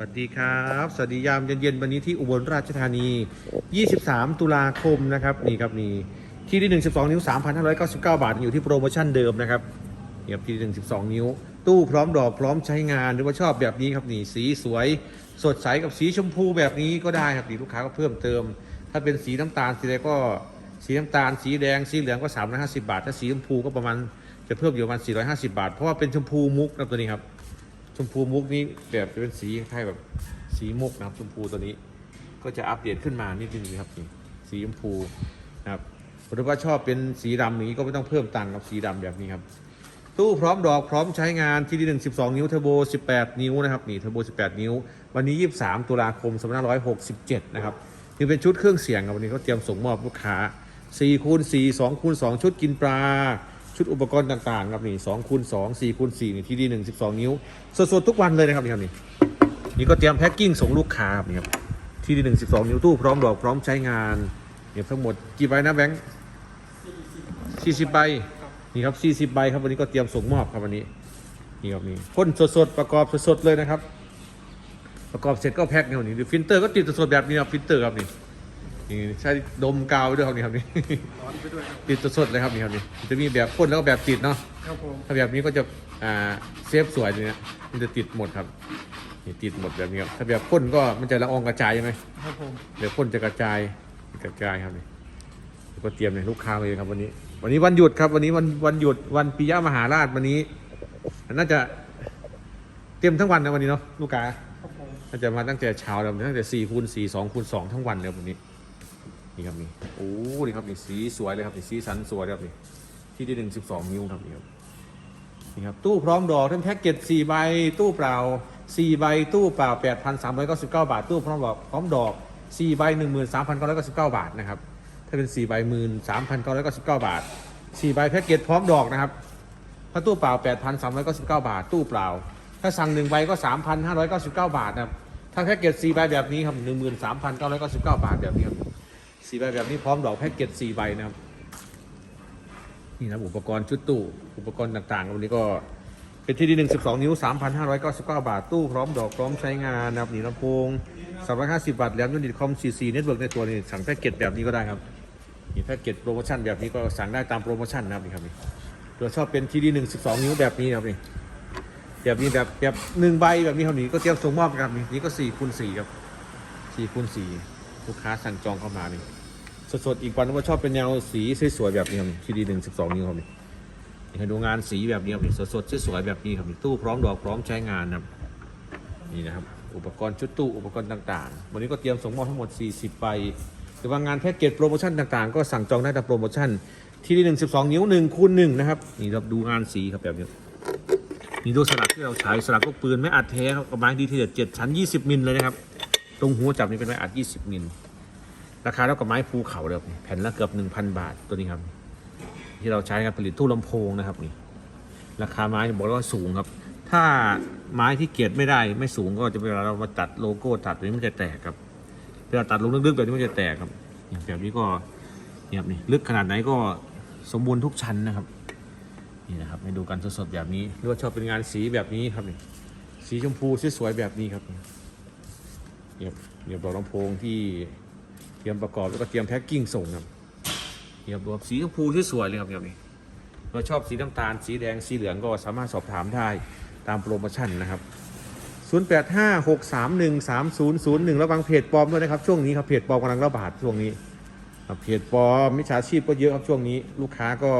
สวัสดีครับ สวัสดียามเย็นๆวันนี้ที่อุบลราชธานี 23 ตุลาคมนะครับนี่ครับนี่ที่ที่1 12 นิ้ว 3,599 บาท อยู่ที่โปรโมชั่นเดิมนะครับนี่ครับที่ที่1 12 นิ้ว ตู้พร้อมดอกพร้อมใช้งานหรือว่าชอบแบบนี้ครับนี่สีสวย สดใสกับสีชมพูแบบนี้ก็ได้ครับนี่ลูกค้าก็เพิ่มเติม ถ้าเป็นสีน้ำตาลสีอะไรก็สีน้ำตาลสีแดงสีเหลืองก็350 บาท ถ้าสีชมพูก็ประมาณจะเพิ่มอยู่ประมาณ450 บาท เพราะว่าเป็นชมพูมุกนะตัวนี้ครับ ชมพูมุกนี้แบบจะเป็นสีคล้ายแบบสีมุกนะครับชมพูตัวนี้ ก็จะอัปเดตขึ้นมานิดนึงนะครับนี่สีชมพูนะครับหรือว่าชอบเป็นสีดำอย่านี้ก็ไม่ต้องเพิ่มตังค์กับสีดำแบบนี้ครับตู้พร้อมดอกพร้อมใช้งานที่ดีหนึ่งสิบสองนิ้วเทอร์โบสิบแปดนิ้วนะครับนี่เทอร์โบสิบแปดนิ้ว วันนี้ยี่สิบสามตุลาคมสองพันห้าร้อยหกสิบเจ็ดนะครับนี่เป็นชุดเครื่องเสียงครับวันนี้เขาเตรียมส่งมอบลูกค้าสี่คูณสี่สองคูณสองชุดกินปลา ชุดอุปกรณ์ต่างๆครับนี่สองคูณสองสี่คูณสี่นี่ที่ดีหนึ่งสิบสองนิ้วสดๆทุกวันเลยนะครับนี่ครับนี่นี่ก็เตรียมแพ็คกิ้งส่งลูกค้าครับนี่ครับที่ดีหนึ่งสิบสองนิ้วตู้พร้อมดอกพร้อมใช้งานเนี่ยทั้งหมดกี่ใบนะแบงค์สี่สิบใบนี่ครับสี่สิบใบครับวันนี้ก็เตรียมส่งมอบครับวันนี้นี่ครับนี่พ่นสดๆประกอบสดๆเลยนะครับ ประกอบเสร็จก็แพ็คเนี่ยนี่ดูฟิลเตอร์ก็ติดสดๆแบบนี้ครับฟิลเตอร์ครับนี่ นี่ใช้ดมกาวด้วยครับนี่ครับนี่ ร้อนไปด้วยครับติดสดๆเลยครับนี่ครับนี่จะมีแบบพ่นแล้วก็แบบติดเนาะ ครับผมถ้าแบบนี้ก็จะอ่าเซฟสวยเลยนะมันจะติดหมดครับนี่ติดหมดแบบนี้ครับถ้าแบบพ่นก็มันจะละอองกระจายใช่ไหมครับผมเดี๋ยวพ่นจะกระจายกระจายครับนี่แล้วก็เตรียมเลยลูกค้ามาเลยครับวันนี้ วันนี้วันหยุดครับ วันนี้วันวันหยุดวันปิยมหาราชวันนี้ น่าจะเตรียมทั้งวันนะวันนี้เนาะลูกค้า ครับผมน่าจะมาตั้งแต่เช้าแล้วตั้งแต่สี่คูณสี่สองคูณสองทั้งวันเลยครับวันนี้ นี่ครับนี่โอ้นี่ครับนี่สีสวยเลยครับนี่สีสันสวยครับนี่ที่ที่หนึ่งสิบสองนิ้วครับนี่ครับนี่ครับตู้พร้อมดอกทั้งแพ็กเกจสี่ใบตู้เปล่าสี่ใบตู้เปล่าแปดพันสามร้อยเก้าสิบเก้าบาท ตู้พร้อมดอกพร้อมดอกสี่ใบหนึ่งหมื่นสามพันเก้าร้อยเก้าสิบเก้าบาทนะครับถ้าเป็นสี่ใบหมื่นสามพันเก้าร้อยเก้าสิบเก้าบาทสี่ใบแพ็กเกจพร้อมดอกนะครับถ้าตู้เปล่าแปดพันสามร้อยเก้าสิบเก้าบาท ตู้เปล่า ถ้าสั่งหนึ่งใบก็สามพันห้าร้อยเก้าสิบเก้าบาทนะครับถ้าแพ็กเกจสี่ใบแบบนี้ครับหนึ่งหมื่นสามพันเก้าร้อยเก้าสิบเก้าบาทแบบนี้ครับ 4ใบแบบนี้พร้อมดอกแพ็กเกจ4ใบนะครับ นี่นะอุปกรณ์ชุดตู้อุปกรณ์ต่างๆวันนี้ก็เป็นที่ดีหนึ่งสิบสองนิ้วสามพันห้าร้อยเก้าสิบเก้าบาทตู้พร้อมดอกพร้อมใช้งานนะครับนี่ลำโพงสามร้อยห้าสิบบาทแหลมยูนิตคอมซีซีเน็ตเวิร์กในตัวนี้สั่งแพ็กเกจแบบนี้ก็ได้ครับนี่แพ็กเกจโปรโมชั่นแบบนี้ก็สั่งได้ตามโปรโมชั่นนะครับนี่ครับนี่ตัวชอบเป็นที่ดีหนึ่งสิบสองนิ้วแบบนี้นะครับนี่แบบนี้แบบแบบหนึ่งใบแบบนี้ครับนี่ก็เตรียมส่งมอบครับนี่นี่ก็สี่คูณสี่ครับสี่คูณสี่ลูกค้าสั่งจองเข้ามานี่ สดๆอีกวันว่าชอบเป็นแนวสีสวยๆแบบนี้ครับทีดีหนึ่งสิบสองนิ้วครับนี่ให้ดูงานสีแบบนี้ครับนี่สดๆสวยๆแบบนี้ครับนี่ตู้พร้อมดอกพร้อมใช้งานนะครับนี่นะครับ อุปกรณ์ชุดตู้อุปกรณ์ต่างๆ วันนี้ก็เตรียมส่งมอบทั้งหมด 40ใบหรือว่างานแพ็กเกจโปรโมชั่นต่างๆ ก็สั่งจองได้ตามโปรโมชั่น ที่ดีหนึ่งสิบสองนิ้วหนึ่งคูณหนึ่งนะครับนี่เราดูงานสีครับแบบนี้นี่ดูสลักที่เราใช้สลักก็ปืนไม่อัดแท้ครับกับไม้ดีทีเด็ดเจ็ดชั้นยี่สิบมิลเลยนะครับ ตรงหัวจับนี่เป็นไม้อัดยี่สิบมิล ราคาเท่ากับไม้ภูเขาเลยครับแผ่นละเกือบ 1,000 บาทตัวนี้ครับ ที่เราใช้การผลิตตู้ลำโพงนะครับนี่ราคาไม้บอกเลยว่าสูงครับ ถ้าไม้ที่เกรดไม่ได้ไม่สูงก็จะเวลาเรามาตัดโลโก้ตัดตัวนี้มันจะแตกครับเวลาตัดลงลึกๆแบบนี้มันจะแตกครับอย่างแบบนี้ก็เนี่ยครับนี่ลึกขนาดไหนก็สมบูรณ์ทุกชั้นนะครับนี่นะครับให้ดูกันสดๆแบบนี้หรือว่าชอบเป็นงานสีแบบนี้ครับนี่สีชมพูสวยๆแบบนี้ครับเนี่ยเนี่ยบอกลำโพงที่ เตรียมประกอบแล้วก็เตรียมแพ็คกิ้งส่งครับเตรียมรวมสีชมพูที่สวยเลยครับแบบนี้เราชอบสีน้ำตาล สีแดงสีเหลืองก็สามารถสอบถามได้ตามโปรโมชั่นนะครับ 0856313001 ระวังเพจปลอมด้วยนะครับ ช่วงนี้ครับเพจปลอมกำลังระบาดช่วงนี้ครับเพจปลอมมิจฉาชีพก็เยอะครับช่วงนี้ ลูกค้าก็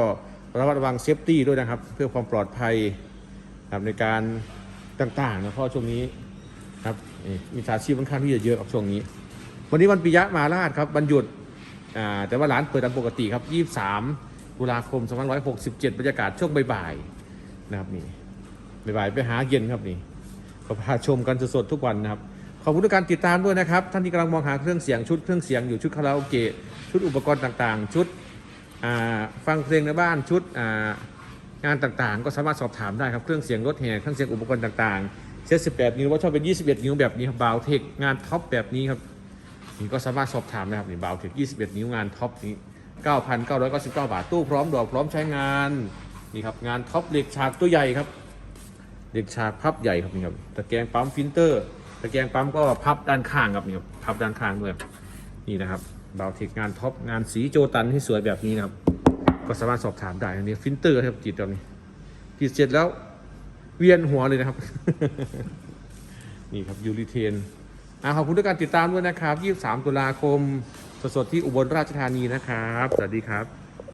ระมัดระวังเซฟตี้ด้วยนะครับ เพื่อความปลอดภัยครับในการต่างๆนะเพราะช่วงนี้ครับมิจฉาชีพค่อนข้างที่จะเยอะครับช่วงนี้ วันนี้วันปิยะมาราชครับวันหยุดอ่าแต่ว่าร้านเปิดตามปกติครับ 23ตุลาคม2567 บรรยากาศช่วงบ่ายๆนะครับนี่บ่ายๆไปหาเย็นครับนี่ก็พาชมกันสดๆทุกวันนะครับขอบคุณทุกการติดตามด้วยนะครับ ท่านที่กำลังมองหาเครื่องเสียงชุดเครื่องเสียงอยู่ชุดคาราโอเกะชุดอุปกรณ์ต่างๆ ชุดฟังเพลงในบ้านชุดงานต่างๆ ก็สามารถสอบถามได้ครับเครื่องเสียงรถแห่เครื่องเสียงอุปกรณ์ต่างๆเซต18 นิ้วว่าชอบเป็น 21 นิ้วแบบนี้ครับบาวเทคงานท็อปแบบนี้ครับ นี่ก็สามารถสอบถามนะครับนี่บาวเทค21 นิ้วงานท็อปนี้ 9,999 บาท ตู้พร้อมดอกพร้อมใช้งาน นี่ครับงานท็อปเหล็กฉากตัวใหญ่ครับเหล็กฉากพับใหญ่ครับนี่ครับตะแกรงปั๊มฟิลเตอร์ ตะแกรงปั๊มก็พับด้านข้างครับนี่ครับพับด้านข้างด้วยนี่นะครับบาวเทคงานท็อปงานสีโจตันที่สวยแบบนี้นะครับ ก็สามารถสอบถามได้อันนี้ฟิลเตอร์ครับจิตแบบนี้จิตเสร็จแล้วเวียนหัวเลยนะครับ นี่ครับยูริเทน ขอบคุณด้วยการติดตามด้วยนะครับ 23 ตุลาคม สดๆที่อุบลราชธานีนะครับ สวัสดีครับ